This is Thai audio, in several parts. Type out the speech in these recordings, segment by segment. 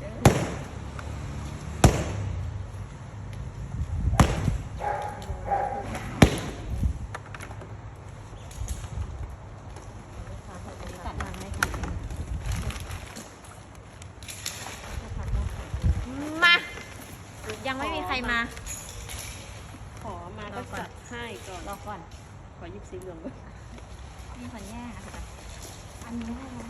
จัดมาไหมคะมา ยังไม่มีใครมา ขอมาก็จัดให้ก่อน รอก่อน ขอหยิบสีเหลืองก่อนมีคนแย่งอะค่ะอันนี้ได้ไหม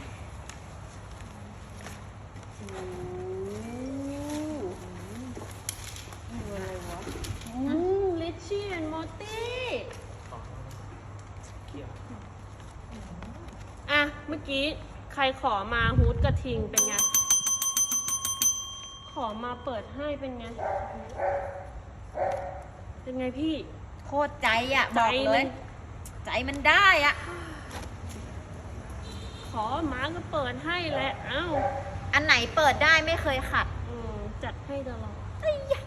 โอ้โหอะไรวะอืมลิชชี่แอนด์มอตตี้อะ เมื่อ กี้ใครขอมาฮูดกระทิงเป็นไง ขอมาเปิดให้เป็นไง เป็นไงพี่ โคตรใจอะ บอกเลย ใจมันได้อะ ขอมาก็เปิดให้แหละเอ้า อันไหนเปิดได้ไม่เคยขัด อืมจัดให้ตลอดเอ้ยยะ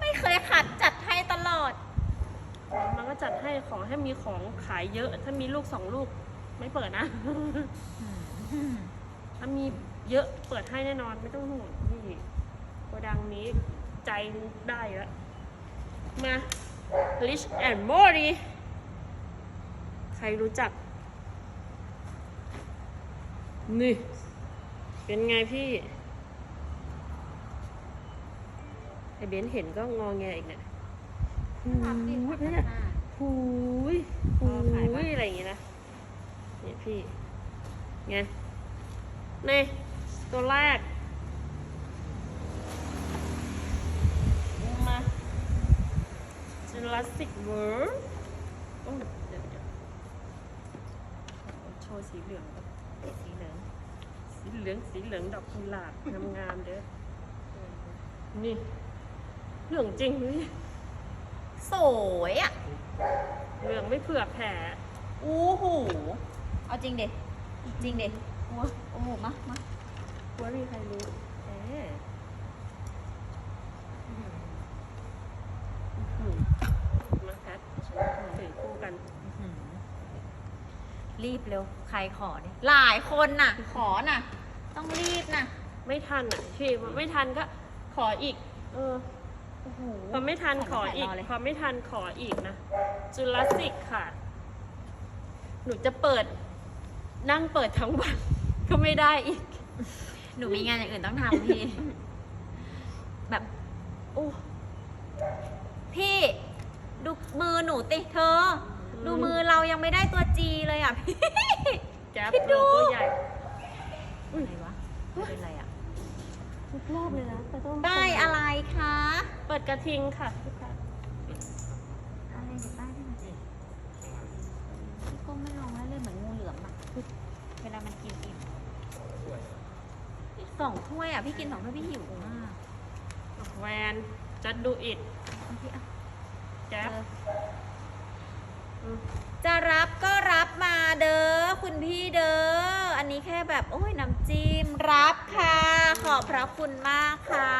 ไม่เคยขัดจัดให้ตลอด มันก็จัดให้ขอให้มีของขายเยอะ ถ้ามีลูกสองลูก ไม่เปิดนะถ้ามีเยอะเปิดให้แน่นอนไม่ต้องห่วงพี่โกดังนี้ใจได้แล้ว มา Rich and Morty ใครรู้จัก นี่ เป็นไงพี่ ไอเบนซ์เห็นก็งอแงอีกเนี่ยหูยเนี่ยหูยหูยอะไรอย่างงี้นะเนี่พี่ไงนี่ตัวแรกมา Jurassic World โอ้เดี๋ยวเดี๋ยวโชว์สีเหลืองสีเหลืองสีเหลืองสีเหลืองดอกกุหลาบงามๆเด้อนี่เหลืองจริงเลยสวยอะเหลืองไม่เผื่อแผ่อู้หู เอาจริงเด็จริงเด็โอ้โอ้โหมามาว่ามีใครรู้เอออืมมาแพทถือคู่กันอื้อหือรีบเร็ว ใครขอเนี่ยหลายคนน่ะ ขอน่ะ ต้องรีบน่ะ ไม่ทันอะพี่ไม่ทันก็ขออีก เออโอ้โหพอไม่ทันขออีกใส่รอเลยพอไม่ทันขออีกนะ จุลศิกค่ะ หนูจะเปิด นั่งเปิดทั้งวัน ก็ไม่ได้อีก หนูมีงานอย่างอื่นต้องทำพี่ แบบโอ้พี่ ดูมือหนูติเธอ ดูมือเรายังไม่ได้ตัวจีเลยอะพี่แจ๊บคิดดู โลโก้ใหญ่อะไรวะเป็นอะไรอะทุกรอบเลยนะแต่ต้องได้อะไรคะ เปิดกระทิงค่ะลูกค้า อะไรเดี๋ยวป้ายได้ไหมพี่ก้มไม่ลงแล้วเลยเหมือนงูเหลือมอะ เวลามันกินอิ่ม สองถ้วยอะ พี่กินสองถ้วยพี่หิวมากแวนจัดดูอิดเอาพี่อะแจ๊บเอออืมจะรับก็รับมาเด้อคุณพี่เด้อ อันนี้แค่แบบ โอ้ยน้ำจิ้มรับค่ะ ขอบพระคุณมากค่ะ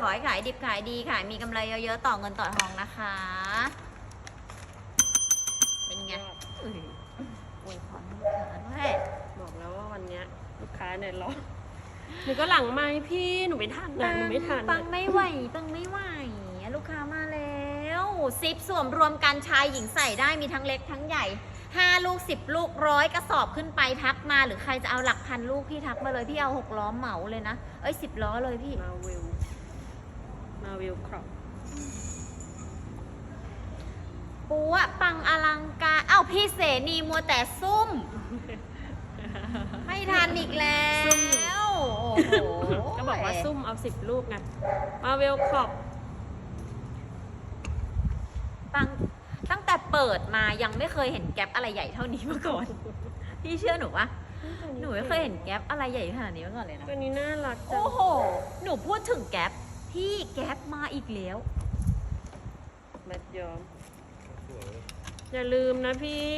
ขอให้ขายดิบขายดีขายมีกำไรเยอะๆ ต่อเงินต่อทองนะคะ เป็นไงเอ้ยอวยพรให้ลูกค้าด้วยบอกแล้วว่าวันเนี้ยลูกค้าเนี่ยรอ หนูก็หลังไม้พี่หนูไม่ทันนะหนูไม่ทันปังไม่ไหวปังไม่ไหวลูกค้ามาแล้วซิปสวมรวมกันชายหญิงใส่ได้มีทั้งเล็กทั้งใหญ่ห้าลูกสิบลูกร้อยกระสอบขึ้นไปทักมา หรือใครจะเอาหลักพันลูกพี่ทักมาเลยพี่เอาหกล้อเหมาเลยนะเอ้ยสิบล้อเลยพี่มาเวลมาเวลครอปปูอะปังอลังการเอ้าพี่เสนีมัวแต่ซุ่ม ไม่ทันอีกแล้ว โอ้โหก็บอกว่าซุ่มเอาสิบลูกไงมาเวลครอปปังตั้งแต่เปิดมายังไม่เคยเห็นแก๊ปอะไรใหญ่เท่านี้มาก่อน พี่เชื่อหนูปะหนูไม่เคยเห็นแก๊ปอะไรใหญ่ขนาดนี้มาก่อนเลยนะ ตัวนี้น่ารักจัโอ้งโห หนูพูดถึงแก๊ปพี่แก๊ปมาอีกแล้วแมทยอม อย่าลืมนะพี่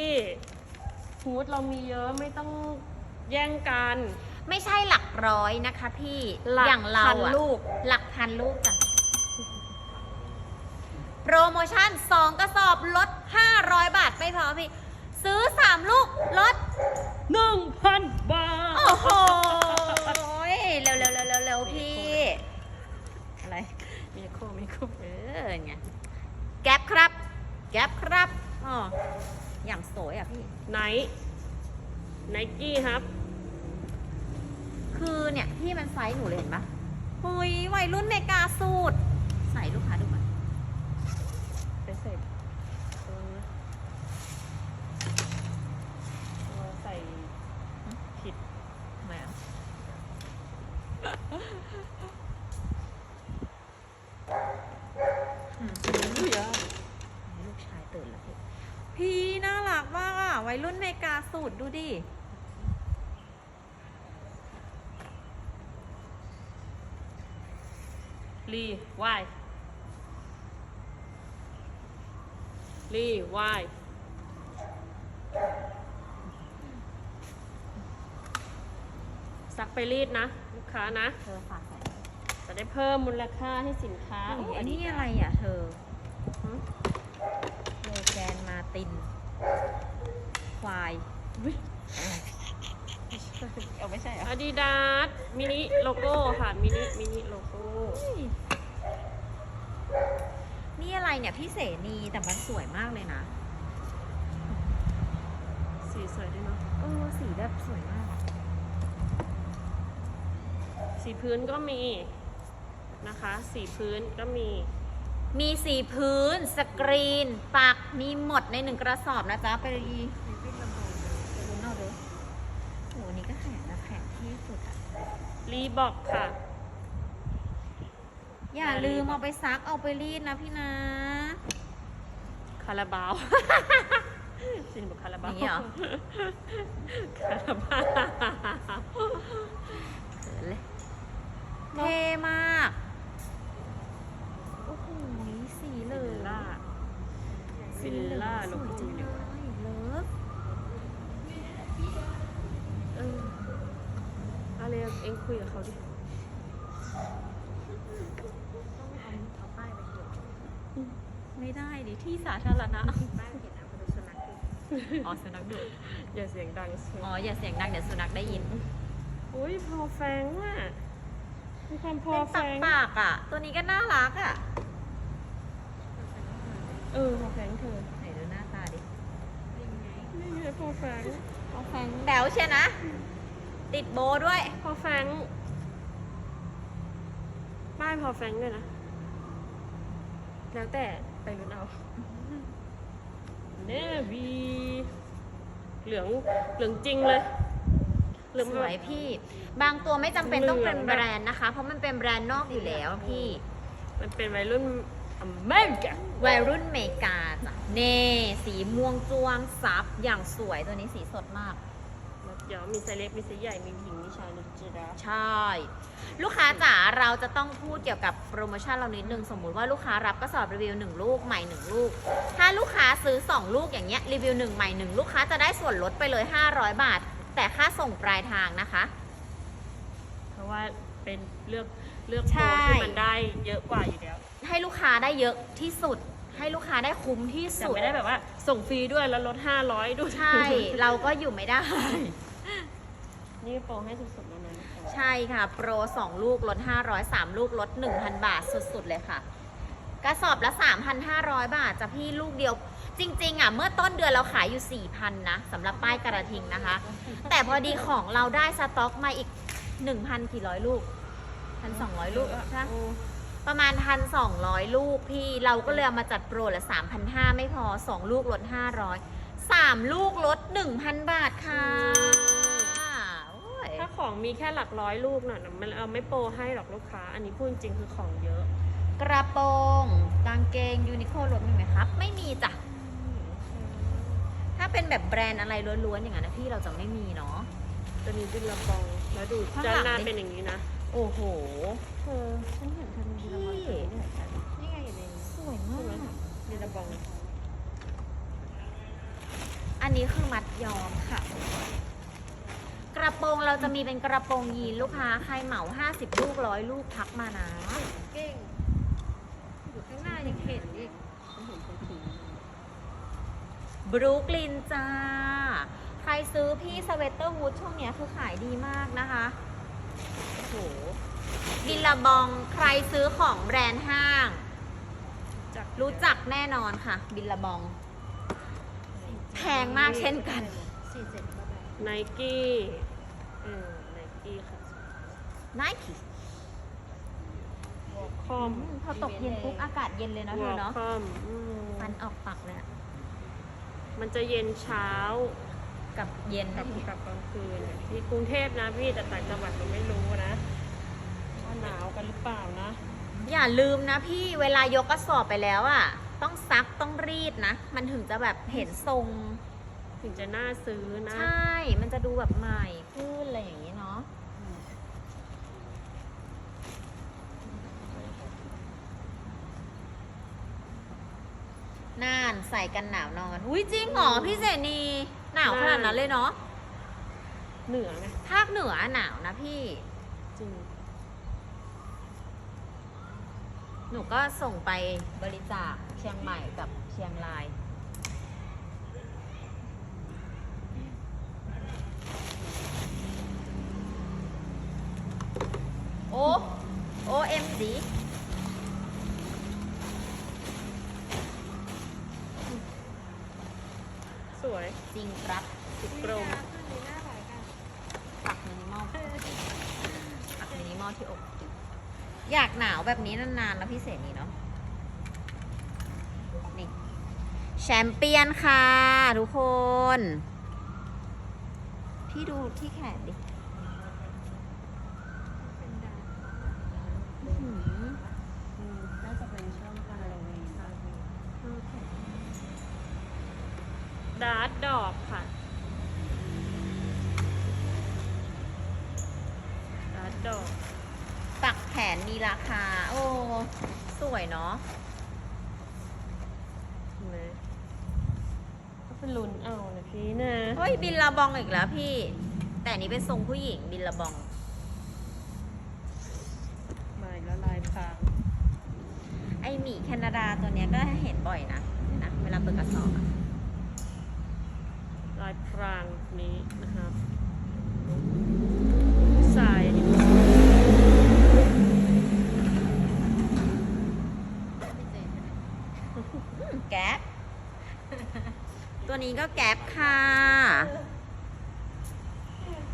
ฮูดเรามีเยอะไม่ต้องแย่งกัน ไม่ใช่หลักร้อยนะคะพี่หลักอย่างเราพันอะลูก หลักพันลูกจ้ะโปรโมชั่น 2 กระสอบลด 500 บาทไม่พอพี่ ซื้อ 3 ลูกลด หนึ่งพันบาท โอ้โหเร็วเร็วเร็วเร็วเร็วมีโคมีโคเออไงแก๊ปครับ แก๊ปครับอ๋ออย่างสวยอะพี่ ไนไนกี้ครับ คือเนี่ยพี่มันไซส์หนูเลยเห็นปะหุยวัยรุ่นเมกาสูตร ใส่ลูกค้าดูก่อนไปใส่ตรงนะเราใส่ผิดทำไมอะอืมอุ้ยอะลูกชายตื่นแล้วพี่ พี่น่ารักมากอะวัยรุ่นเมกาสูตรดูดิ รีวายรีวายซักไปรีดนะ ลูกค้านะ เธอฝากใส่จะได้เพิ่มมูลค่าให้สินค้าอุ๊ยโอันนี้อะไรอะเธอฮะโลแกนมาติน ควายอุ๊ย เอาไม่ใช่เหรอ อาดิดาสมินิโลโก้ค่ะมินิมินิโลโก้นี่อะไรเนี่ยพี่เสนีแต่มันสวยมากเลยนะ สีสวยด้วยเนาะเออสีแบบสวยมากอะสีพื้นก็มีนะคะ สีพื้นก็มี มีสีพื้นสกรีน ปักมีหมดในหนึ่งกระสอบนะจ๊ะไปดีไปดูนอกดูโหอันนี้ก็ แข็งนะแข็งที่สุดอะรีบอกค่ะ อย่าลืมเอาไปซักเอาไปรีดนะพี่นะ คาราบาวสินบอกคาราบาวอย่างนี้เหรอ คาราบาวเขินเลยเท่มาก โอ้โหสีเหลื วิ อ ล ง ล่า สีเหลือง วิลล่า สวยจังเลยเลิฟ เออ อะไรเองคุยกับเขาดิไม่ได้ดิที่สาธารณะป้าเห็นนะมาดูสุนัขดิอ๋อสุนัขดุอย่าเสียงดังสิอ๋ออย่าเสียงดังเดี๋ยวสุนัขได้ยินอุ้ยพอแฟงอะมีความพอเป็นแฟปักงปากอะ ตัวนี้ก็น่ารักอะเออพอแฟงเธอไหนดูหน้าตาดิยังไงนี่ไงพอแฟงเอาแฟงแบวเชียนะ ติดโบด้วย พอแฟงป้ายพอแฟงด้วยนะ แล้วแต่ไปรุ่นเอาเนวีเหลืองเหลืองจริงเลย เหลืองสแบบวยพี่ บางตัวไม่จำเป็นต้องเป็นเหลืองแบแบบรนด์นะคะ เพราะมันเป็นแบรนด์นอกอยู่แล้วพี่ มันเป็นวัยรุ่นอเมริกาวัยรุ่นเมกาจ้ะเน่สีม่วงจ้วงซับอย่างสวยตัวนี้สีสดมาก เดี๋ยวมีไซส์เล็กมีไซส์ใหญ่มีหญิงมีชายนะจ๊ะใช่ ลูกค้าจ๋าเราจะต้องพูดเกี่ยวกับโปรโมชั่นเรานิดนึงสมมุติว่าลูกค้ารับกระสอบรีวิว 1 ลูกใหม่ 1 ลูก ถ้าลูกค้าซื้อ 2 ลูกอย่างเงี้ยรีวิว 1 ใหม่ 1 ลูกค้าจะได้ส่วนลดไปเลย 500 บาท แต่ค่าส่งปลายทางนะคะ เพราะว่าเป็นเลือกเลือกใช่โปรที่มันได้เยอะกว่าอยู่แล้ว ให้ลูกค้าได้เยอะที่สุดให้ลูกค้าได้คุ้มที่แต่สุด ไม่ได้แบบว่าส่งฟรีด้วยแล้วลด500ด้วย ใช่ เราก็อยู่ไม่ได้ นี่โปรให้สุดๆแล้วนะใช่ค่ะ โปร 2 ลูกลด 500 3 ลูกลด 1,000 บาทสุดๆเลยค่ะ กระสอบละ 3,500 บาทจะพี่ลูกเดียว จริงๆอะเมื่อต้นเดือนเราขายอยู่ 4,000 นะสำหรับป้ายกระทิงนะคะ แต่พอดีของเราได้สต็อกมาอีก 1,000กี่ร้อยลูก 1,200 ลูกใช่ปะประมาณ 1,200 ลูกพี่เราก็เลยเอามาจัดโปรละ 3,500 ไม่พอ 2 ลูกลด 500 3 ลูกลด 1,000 บาทค่ะโอ้ยถ้า ของมีแค่หลักร้อยลูกน่ะมันเอาไม่โปรให้หรอกลูกค้า อันนี้พูดจริงคือของเยอะ กระโปรงกางเกงยูนิโคลดมีไหมครับ ไม่มีจ้ะ ถ้าเป็นแบบแบรนด์อะไรล้วนๆอย่างนั้นนะพี่เราจะไม่มีเนาะ จะมีบินละบองแล้วดูข้างหลัด้านงหน้าดิเป็นอย่างนี้นะโอ้โห เธอฉันเห็นเธอมีบินละบองพี่ตัวนี้ด้วยเหรอนี่ไงอยู่ในสวยมาก บินละบองอันนี้คือมัดย้อมค่ะ กระโปรงเราจะมีเป็นกระโปรงยีนลูกค้าใครเหมา 50 ลูกร้อยลูกทักมานะเก่งอยู่ข้างหน้ายังเห็นอีกฉันเห็นเธอถือบรูคลินจ้า ใครซื้อพี่สเวตเตอร์วูดช่วงเนี้ยคือขายดีมากนะคะโอ้โหบิลลาบองใครซื้อของแบรนด์ห้างจักรู้จักแน่นอนค่ะ บิลลาบอง แพงมากเช่นกันสี่เจ็ดก็ได้ไนกี้ เออไนกี้ค่ะ ไนกี้วอลคอมพอตกเย็นปุ๊บอากาศเย็นเลยนะวเธออลเนาะคอมอืมฟันออกปากเลยอะมันจะเย็นเช้ากับเย็นกับกับกลางคืนเนี่ยที่กรุงเทพนะพี่แต่ต่างจังหวัดเราไม่รู้นะว่าหนาวกันหรือเปล่านะ อย่าลืมนะพี่เวลายกกระสอบไปแล้วอะ ต้องซักต้องรีดนะ มันถึงจะแบบเห็นทรง ถึงจะน่าซื้อนะ ใช่ มันจะดูแบบใหม่ขึ้น อะไรอย่างนี้เนาะน่านใส่กันหนาวนอนอุ้ยจริงเหรอพี่เสนีหนาวขนาดนั้นเลยเนาะเหนือไงภาคเหนือหนาวนะพี่ จริง หนูก็ส่งไปบริจาคเชียงใหม่กับเชียงราย โอ้โอเอ็มดีสวยจริงครับสุดโปรงขึ้นในหน้าหลายกันปักมินิมอลปักมินิมอลที่อกอยากหนาวแบบนี้นานๆนะพี่เสนีเนาะนี่แชมเปี้ยนค่ะ ทุกคน พี่ดูที่แขนดิ เป็นดาว อื้อหือ น่าจะเป็นช่วงฮาโลวีน ดาร์ดดอกค่ะดาร์ดดอกปักแขนมีราคา โอ้ สวยเนาะเห็นไหมก็เป็นลุ้นเอานะพี่นะ เฮ้ย บินลาบองอีกแล้วพี่ แต่อันนี้เป็นทรงผู้หญิงบินลาบอง มาอีกแล้วลายพรางไอหมีแคนาดาตัวเนี้ยก็เห็นบ่อยนะเห็นนะ เวลาเปิดกระสอบอะลาย พรางนี้นะครับสายอันนี้พี่เจนอืมแก๊ปตัวนี้ก็แก๊ปค่ะ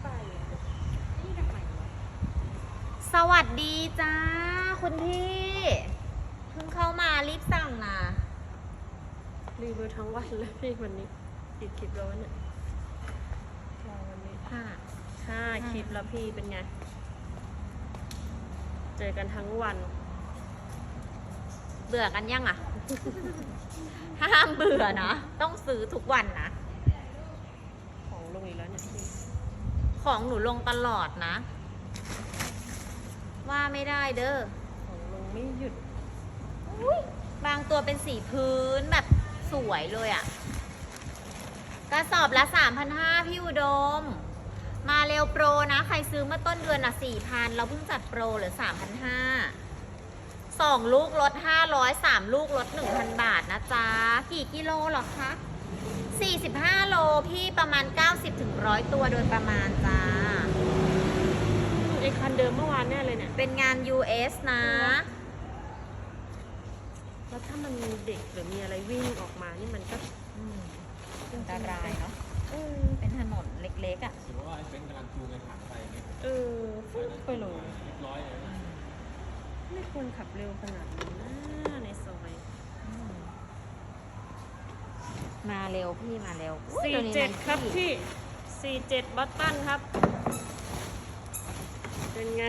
ไปอะนี่ทำไมวะสวัสดีจ้า คุณพี่ เพิ่งเข้ามารีบสั่งนะรีวิวทั้งวันเลยพี่วันนี้อีกคลิปแล้ววะเนี่ยร อวันนี้ค่ะห้าคลิปแล้วพี่เป็นไง เจอกันทั้งวัน เบื่อกันยังอะ ห้ามเบื่อนะ ต้องซื้อทุกวันนะ ของลงอีกแล้วเนี่ยพี่ ของหนูลงตลอดนะ ว่าไม่ได้เด้อ ของลงไม่หยุดอุ๊ยบางตัวเป็นสีพื้นแบบสวยเลยอะ่ะ กระสอบละ3,500พี่อุดม มาเร็วโปรนะ ใครซื้อเมื่อต้นเดือนอะ4,000เราเพิ่งจัดโปรเหลือ3,500สองลูกลด500 3ลูกลด1,000บาทนะจ๊ะ กี่กิโลเหรอคะ45โลพี่ประมาณ90ถึง100ตัวโดยประมาณจ้าไอคันเดิมเมื่อวานแน่เลยเนี่ย เป็นงาน US นะ แล้วถ้ามันมีเด็กหรือมีอะไรวิ่งออกมานี่มันก็อืมอันตรายเนาะเออเป็นถนน เล็กๆอะ่ะสมมติว่าไอ้เบนซ์กำลังจูงไอ้ถังไปอย่างเงี้ยเออฟุ๊บไปเลยเรียบร้อยเลยนะไม่ควรขับเร็วขนาดนี้นะในซอยมาเร็วพี่มาเร็วอุ๊ยสี่ตัวนี้เจ็ดไนกี้ครับพี่สี่เจ็ดบัตตันครับ เป็นไง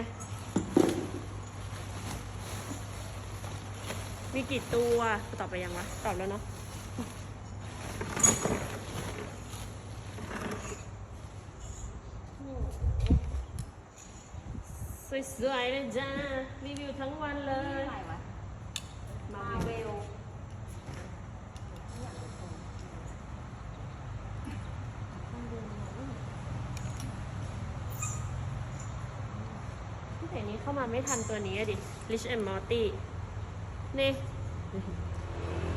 มีกี่ตัวตอบไปยังวะ ตอบแล้วเนาะ สวยๆเลยจ้ารีวิวทั้งวันเลยอะไรวะมามาเวลพี่แต่นี้เข้ามาไม่ทันตัวนี้อะดิ Rich and Morty นี่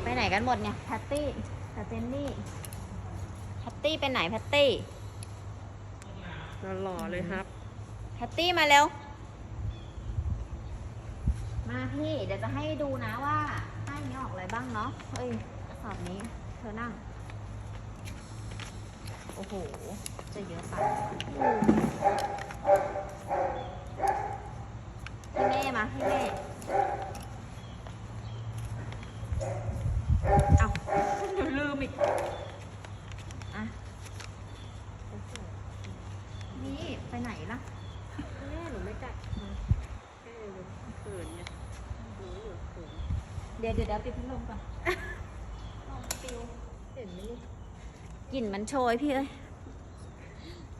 ไปไหนกันหมดเนี่ยแพตตี้กับเจนนี่แพตตี้ไปไหนแพตตี้หล่อๆเลยครับ แพตตี้มาเร็ว มาพี่เดี๋ยวจะให้ดูนะว่าป้ายนี้ออกอะไรบ้างเนาะเฮ้ยกระสอบนี้เธอนั่ง โอ้โห จะเยอะไปพี่เม่มาพี่เม่เอาเดี๋ยวลืมอีกอะนี่ไปไหนล่ะ แม่หนูไม่กัดแค่เลยเขินไงหนูอยู่เขิน เดี๋ยวเดี๋ยวเดี๋ยวปิดพัดลมก่อนเห็นไหมนี่กลิ่นมันโชยพี่เอ้ย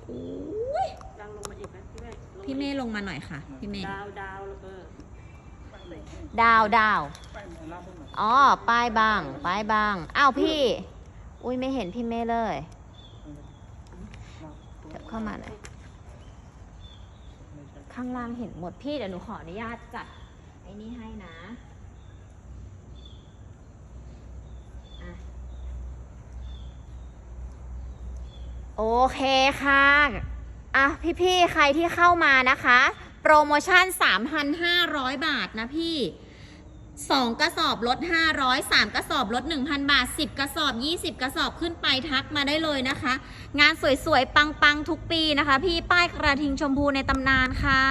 อุ๊ยดังลงมาอีกไหมพี่แม่ลงาพี่เมย์ลงมาหน่อยค่ะ พี่เมย์ดาวดาวเออดาวดาวอ๋อป้ายบางป้ายบางอ้าวพี่ อุ้ยไม่เห็นพี่เมย์เลยเดี๋ยวเข้ามาหน่อยข้างล่างเห็นหมดพี่เดี๋ยวหนูขออนุญาตจัดไอ้นี่ให้นะอะ โอเคค่ะ อะ พี่ๆ ใครที่เข้ามานะคะ โปรโมชั่น 3,500 บาทนะพี่ 2 กระสอบลด 500 3 กระสอบลด 1,000 บาท 10 กระสอบ 20 กระสอบขึ้นไปทักมาได้เลยนะคะ งานสวยๆ ปังๆ ทุกปีนะคะ พี่ป้ายกระทิงชมพูในตำนานค่ะ